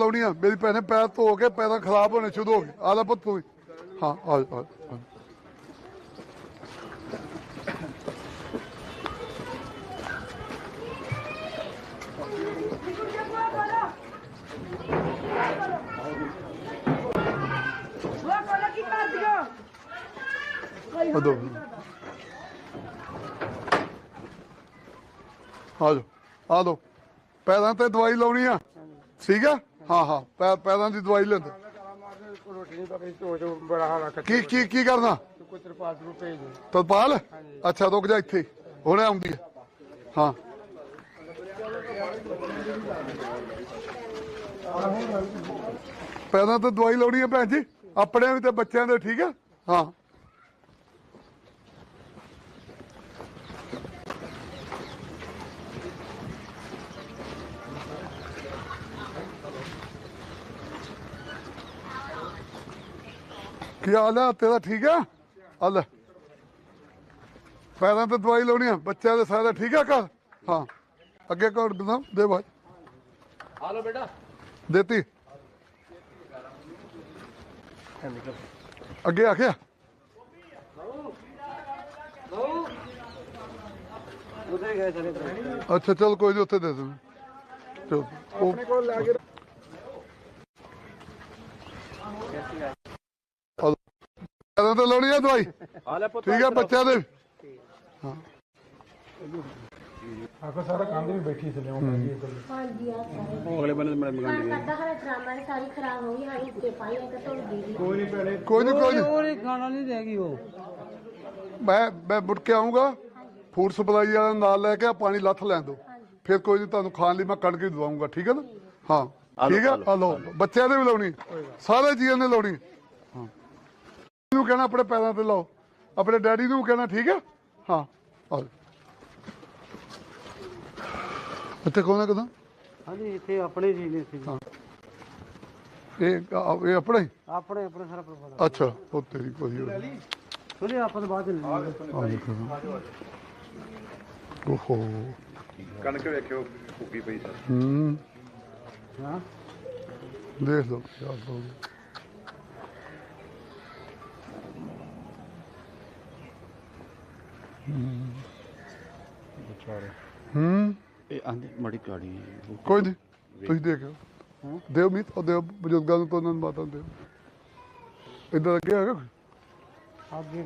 ਲਾਉਣੀਆਂ ਮੇਰੀ ਭੈਣੇ ਪੈਰ ਧੋ ਕੇ ਪੈਰਾਂ ਖਰਾਬ ਹੋਣੇ ਸ਼ੁਰੂ ਹੋ ਗਏ। ਆ ਲੈ ਪੁੱਤ ਤੂੰ ਵੀ। ਹਾਂ ਆ ਜਾ, ਆ ਜਾ। ਆ ਜਾਓ। ਆ ਜਾ ਪੈਰਾਂ ਤੇ ਦਵਾਈ ਲਾਉਣੀ ਆ। ਠੀਕ ਆ? ਹਾਂ ਹਾਂ ਪੈ- ਪੈਰਾਂ ਦੀ ਦਵਾਈ ਲੈਂਦੇ। ਰੋਟੀ ਨਹੀਂ ਪਕਾਈ ਤੋ ਜੋ ਬੜਾ ਹਾਲਾ ਕੱਟ ਕੀ ਕੀ ਕੀ ਕਰਨਾ? ਕੋਈ ਤਰਪਾਲ ਨੂੰ ਭੇਜ ਦੇ। ਤਰਪਾਲ? ਅੱਛਾ ਰੁਕ ਜਾ ਇੱਥੇ। ਹੁਣੇ ਆਉਂਦੀ ਹੈ ਹਾਂ। ਪੈਰਾਂ ਤੇ ਦਵਾਈ ਲਾਉਣੀ ਹੈ ਭੈਣ ਜੀ। ਆਪਣੇ ਵੀ ਤੇ ਬੱਚਿਆਂ ਦੇ ਠੀਕ ਹੈ ਹਾਂ। ਕੀ ਹਾਲ ਹੈ ਤੇਰਾ ਠੀਕ ਹੈ ਆ ਲੈ ਪੈਰਾਂ ਤੇ ਦਵਾਈ ਲਾਉਣੀ ਆ ਬੱਚਿਆਂ ਦੇ ਸਾਰੇ ਠੀਕ ਆ ਘਰ ਹਾਂ ਅੱਗੇ ਕੋਡ ਦਮ ਦੇ ਬਾਈ ਹਾਲੋ ਬੇਟਾ ਦੇਤੀ ਅੱਗੇ ਆ ਗਿਆ ਉਧਰ ਗਏ ਚਲੇ ਅੱਛਾ ਚਲ ਕੋਈ ਨਹੀਂ ਉੱਥੇ ਦੇ ਦੇ ਚਲ ਉਹ ਕੋਲ ਲਾ ਕੇ ਪੈਰਾਂ ਤੇ ਲਾਉਣੀ ਆ ਦਵਾਈ। ਪੁੱਤ ਠੀਕ ਆ ਬੱਚਿਆਂ ਦੇ। ਆਖੋ ਸਾਰਾ ਕੰਮ ਵੀ ਬੈਠੀ ਥੱਲੇ ਉਹ ਹਾਂਜੀ ਆ ਸਾਰੇ। ਉਹ ਅਗਲੇ ਬੰਦੇ ਮੈਂ ਕੰਮ ਕਰਦਾ ਹਰੇ ਡਰਾਮਾ ਨੇ ਸਾਰੀ ਖਰਾਬ ਹੋ ਗਈ ਹਾਂ ਉੱਤੇ ਪਾਈ ਹੈ ਤਾਂ ਧੋਂਦੀ ਦੀ ਕੋਈ ਨਹੀਂ ਭੈਣੇ। ਕੋਈ ਨਹੀਂ ਕੋਈ ਨਹੀਂ ਉਹ ਖਾਣਾ ਨਹੀਂ ਦੇਗੀ ਉਹ। ਮੈਂ ਮੈਂ ਮੁੜ ਕੇ ਆਉਂਗਾ ਫੂਡ ਸਪਲਾਈ ਵਾਲਾ ਨਾਲ ਲੈ ਕੇ ਪਾਣੀ ਲੱਥ ਲੈਣ ਦੋ। ਫਿਰ ਕੋਈ ਨਹੀਂ ਤੁਹਾਨੂੰ ਖਾਣ ਲਈ ਮੈਂ ਕਣਕ ਹੀ ਦਵਾਉਂਗਾ ਠੀਕ ਹੈ ਨਾ? ਹਾਂ ਠੀਕ ਹੈ ਆ ਲਓ ਬੱਚਿਆਂ ਦੇ ਵੀ ਲਾਉਣੀ ਸਾਰੇ ਜੀਆਂ ਨੇ ਲਾਉਣੀ। ਨੂੰ ਕਹਿਣਾ ਆਪਣੇ ਪੈਰਾਂ ਤੇ ਲਾਓ। ਆਪਣੇ ਡੈਡੀ ਨੂੰ ਕਹਿਣਾ ਠੀਕ ਹੈ? ਹਾਂ ਆ ਲਓ। ਇੱਥੇ ਕੌਣ ਹੈ ਕਦੋਂ? ਹਾਂਜੀ ਇੱਥੇ ਆਪਣੇ ਜੀ ਨੇ ਸੀ ਇਹ ਆ- ਇਹ ਆਪਣਾ? ਆਪਣੇ ਆਪਣੇ ਸਾਰਾ ਪਰਿਵਾਰ। ਅੱਛਾ ਉਹ ਤੇਰੀ ਕੋਈ ਹੋਰ। ਸੁਣੇ ਆਪਾਂ ਤਾਂ ਬਾਅਦ ਚ ਲੈ ਆ ਦੇਖੋ ਓਹੋ। ਕਣਕ ਵੇਖਿਓ ਭੁੱਕੀ ਪਈ ਸਰ। ਹੂੰ। ਹਾਂ। ਦੇਖ ਲਓ ਯਾਰ ਦੋ ਹੂੰ। ਇਹ ਆਂਦੀ ਮੜੀ ਕਾੜੀ ਹੈ। ਕੋਈ ਨਹੀਂ ਤੁਸੀਂ ਦੇਖਿਓ ਦਿਓ ਮੀਤ ਉਹ ਦਿਓ ਬਜ਼ੁਰਗਾਂ ਨੂੰ ਤਾਂ ਉਹਨਾਂ ਨੂੰ ਨੂੰ ਦਿਓ। ਇੱਧਰ ਅੱਗੇ ਹੈਗਾ ਕੋਈ? ਅੱਗੇ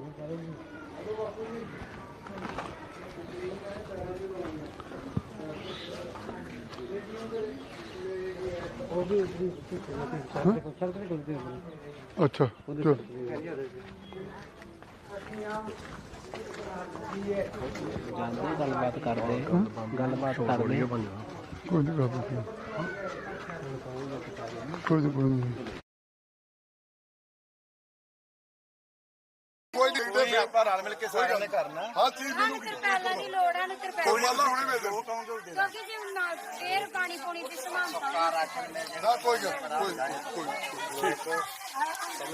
ਅੱਛਾ ਚਲੋ। ਜਾਂਦੇ ਗੱਲਬਾਤ ਕਰਦੇ ਗੱਲਬਾਤ ਕਰਦੇ ਕੋਈ ਨਹੀਂ ਕਰਦਾ ਕੋਈ ਨਹੀਂ ਕੋਈ ਨਹੀਂ ਕੋਈ ਨਹੀਂ ਆਪਾਂ ਰਲ ਮਿਲ ਕੇ ਸਾਰਿਆਂ ਨੇ ਕਰਨਾ। ਹਾਂ ਚੀਜ਼ ਸਾਨੂੰ ਤਰਪਾਲਾਂ ਦੀ ਲੋੜ ਆ ਨੂੰ ਤਰਪਾਲ ਮਾਲਾ ਹੁਣੇ ਮਿਲ ਜਾਊ। ਕਿਉਂਕਿ ਜੇ ਹੁਣ ਨਾਲ ਫੇਰ ਪਾਣੀ ਪੂਣੀ ਦੀ ਸਮਾਨਤਾ ਨਾ ਕੋਈ ਗੱਲ ਕੋਈ ਕੋਈ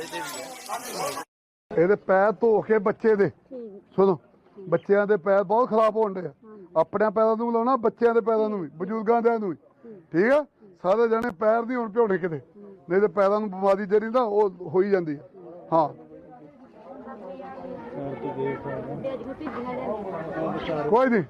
ਠੀਕ। ਇਹਦੇ ਪੈਰ ਧੋ ਕੇ ਬੱਚੇ ਦੇ। ਸੁਣੋ ਬੱਚਿਆਂ ਦੇ ਪੈਰ ਬਹੁਤ ਖਰਾਬ ਹੋਣ ਦੇ ਆਪਣੇ ਪੈਰਾਂ ਨੂੰ ਲਾਉਣਾ ਬੱਚਿਆਂ ਦੇ ਪੈਰਾਂ ਨੂੰ ਵੀ ਬਜ਼ੁਰਗਾਂ ਦੇ ਨੂੰ ਵੀ। ਠੀਕ ਆ? ਸਾਰੇ ਜਣੇ ਪੈਰ ਨਹੀਂ ਹੁਣ ਭਿਉਣੇ ਕਿਤੇ। ਨਹੀਂ ਤੇ ਪੈਰਾਂ ਨੂੰ ਬਿਮਾਰੀ ਜਿਹੜੀ ਨਾ ਉਹ ਹੋਈ ਜਾਂਦੀ ਆ। ਹਾਂ। ਕੋਈ ਨਹੀਂ।